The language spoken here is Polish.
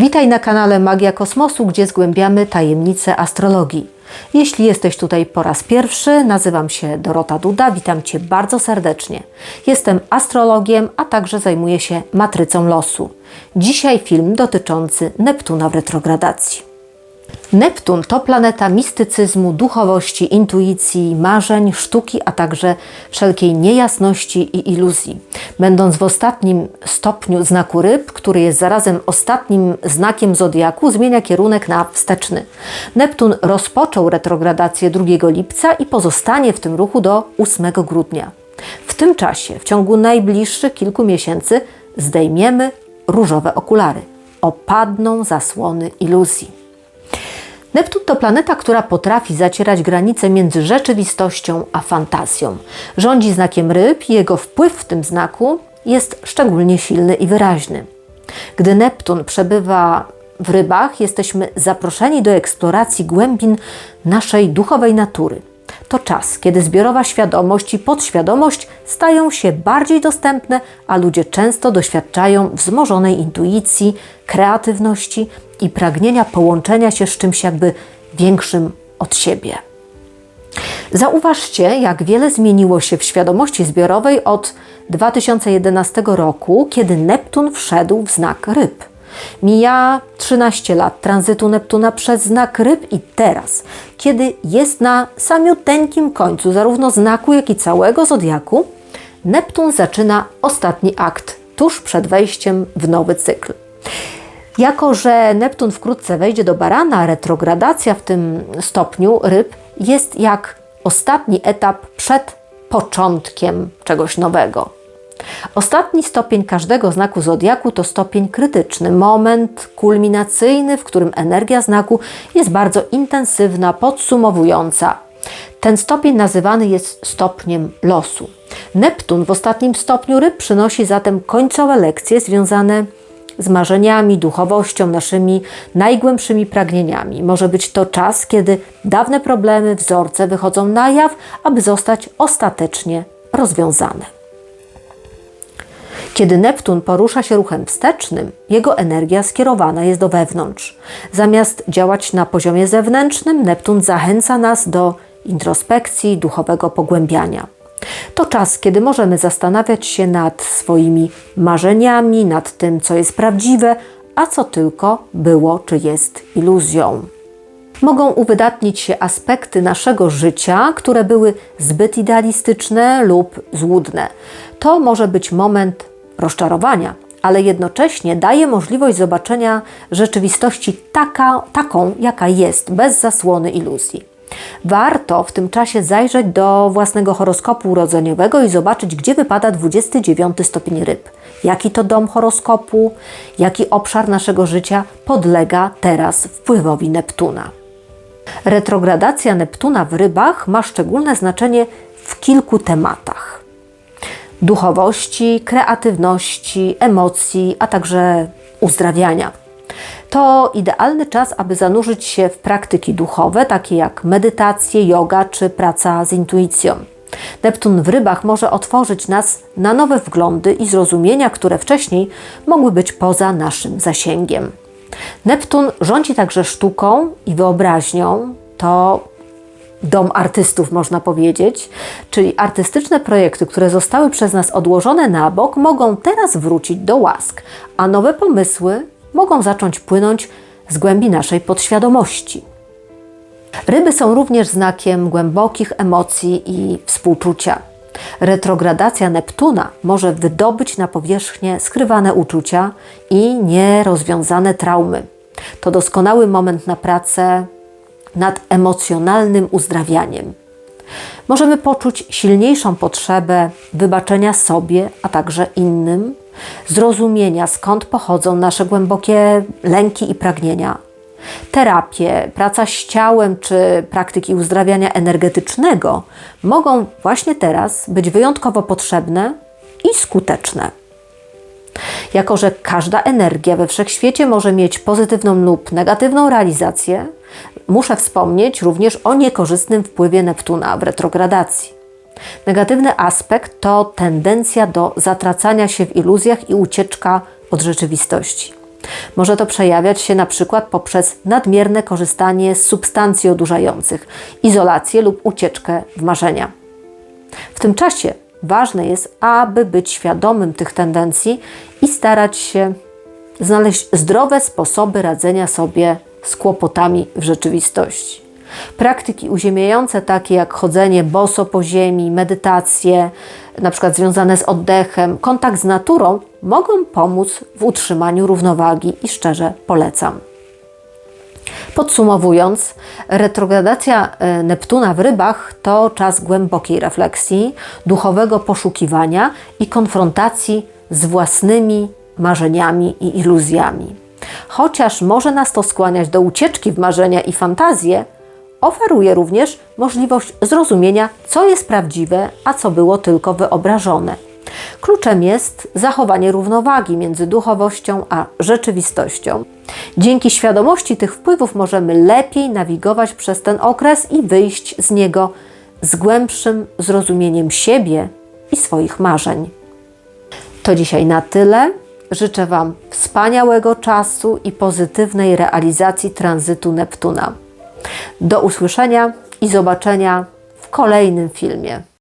Witaj na kanale Magia Kosmosu, gdzie zgłębiamy tajemnice astrologii. Jeśli jesteś tutaj po raz pierwszy, nazywam się Dorota Duda, witam Cię bardzo serdecznie. Jestem astrologiem, a także zajmuję się matrycą losu. Dzisiaj film dotyczący Neptuna w retrogradacji. Neptun to planeta mistycyzmu, duchowości, intuicji, marzeń, sztuki, a także wszelkiej niejasności i iluzji. Będąc w ostatnim stopniu znaku ryb, który jest zarazem ostatnim znakiem zodiaku, zmienia kierunek na wsteczny. Neptun rozpoczął retrogradację 2 lipca i pozostanie w tym ruchu do 8 grudnia. W tym czasie, w ciągu najbliższych kilku miesięcy, zdejmiemy różowe okulary. Opadną zasłony iluzji. Neptun to planeta, która potrafi zacierać granice między rzeczywistością a fantazją. Rządzi znakiem ryb i jego wpływ w tym znaku jest szczególnie silny i wyraźny. Gdy Neptun przebywa w rybach, jesteśmy zaproszeni do eksploracji głębin naszej duchowej natury. To czas, kiedy zbiorowa świadomość i podświadomość stają się bardziej dostępne, a ludzie często doświadczają wzmożonej intuicji, kreatywności i pragnienia połączenia się z czymś jakby większym od siebie. Zauważcie, jak wiele zmieniło się w świadomości zbiorowej od 2011 roku, kiedy Neptun wszedł w znak ryb. Mija 13 lat tranzytu Neptuna przez znak ryb i teraz, kiedy jest na samiuteńkim końcu zarówno znaku, jak i całego zodiaku, Neptun zaczyna ostatni akt tuż przed wejściem w nowy cykl. Jako, że Neptun wkrótce wejdzie do barana, retrogradacja w tym stopniu ryb jest jak ostatni etap przed początkiem czegoś nowego. Ostatni stopień każdego znaku zodiaku to stopień krytyczny, moment kulminacyjny, w którym energia znaku jest bardzo intensywna, podsumowująca. Ten stopień nazywany jest stopniem losu. Neptun w ostatnim stopniu ryb przynosi zatem końcowe lekcje związane z marzeniami, duchowością, naszymi najgłębszymi pragnieniami. Może być to czas, kiedy dawne problemy, wzorce wychodzą na jaw, aby zostać ostatecznie rozwiązane. Kiedy Neptun porusza się ruchem wstecznym, jego energia skierowana jest do wewnątrz. Zamiast działać na poziomie zewnętrznym, Neptun zachęca nas do introspekcji, duchowego pogłębiania. To czas, kiedy możemy zastanawiać się nad swoimi marzeniami, nad tym, co jest prawdziwe, a co tylko było czy jest iluzją. Mogą uwydatnić się aspekty naszego życia, które były zbyt idealistyczne lub złudne. To może być moment rozczarowania, ale jednocześnie daje możliwość zobaczenia rzeczywistości taka, taką, jaka jest, bez zasłony iluzji. Warto w tym czasie zajrzeć do własnego horoskopu urodzeniowego i zobaczyć, gdzie wypada 29 stopień ryb. Jaki to dom horoskopu, jaki obszar naszego życia podlega teraz wpływowi Neptuna. Retrogradacja Neptuna w rybach ma szczególne znaczenie w kilku tematach: duchowości, kreatywności, emocji, a także uzdrawiania. To idealny czas, aby zanurzyć się w praktyki duchowe, takie jak medytacje, yoga czy praca z intuicją. Neptun w rybach może otworzyć nas na nowe wglądy i zrozumienia, które wcześniej mogły być poza naszym zasięgiem. Neptun rządzi także sztuką i wyobraźnią. To dom artystów, można powiedzieć, czyli artystyczne projekty, które zostały przez nas odłożone na bok, mogą teraz wrócić do łask, a nowe pomysły mogą zacząć płynąć z głębi naszej podświadomości. Ryby są również znakiem głębokich emocji i współczucia. Retrogradacja Neptuna może wydobyć na powierzchnię skrywane uczucia i nierozwiązane traumy. To doskonały moment na pracę nad emocjonalnym uzdrawianiem. Możemy poczuć silniejszą potrzebę wybaczenia sobie, a także innym, zrozumienia, skąd pochodzą nasze głębokie lęki i pragnienia. Terapie, praca z ciałem czy praktyki uzdrawiania energetycznego mogą właśnie teraz być wyjątkowo potrzebne i skuteczne. Jako, że każda energia we wszechświecie może mieć pozytywną lub negatywną realizację, muszę wspomnieć również o niekorzystnym wpływie Neptuna w retrogradacji. Negatywny aspekt to tendencja do zatracania się w iluzjach i ucieczka od rzeczywistości. Może to przejawiać się na przykład poprzez nadmierne korzystanie z substancji odurzających, izolację lub ucieczkę w marzenia. W tym czasie ważne jest, aby być świadomym tych tendencji i starać się znaleźć zdrowe sposoby radzenia sobie z kłopotami w rzeczywistości. Praktyki uziemiające, takie jak chodzenie boso po ziemi, medytacje, na przykład związane z oddechem, kontakt z naturą, mogą pomóc w utrzymaniu równowagi i szczerze polecam. Podsumowując, retrogradacja e, Neptuna w rybach to czas głębokiej refleksji, duchowego poszukiwania i konfrontacji z własnymi marzeniami i iluzjami. Chociaż może nas to skłaniać do ucieczki w marzenia i fantazje, oferuje również możliwość zrozumienia, co jest prawdziwe, a co było tylko wyobrażone. Kluczem jest zachowanie równowagi między duchowością a rzeczywistością. Dzięki świadomości tych wpływów możemy lepiej nawigować przez ten okres i wyjść z niego z głębszym zrozumieniem siebie i swoich marzeń. To dzisiaj na tyle. Życzę Wam wspaniałego czasu i pozytywnej realizacji tranzytu Neptuna. Do usłyszenia i zobaczenia w kolejnym filmie.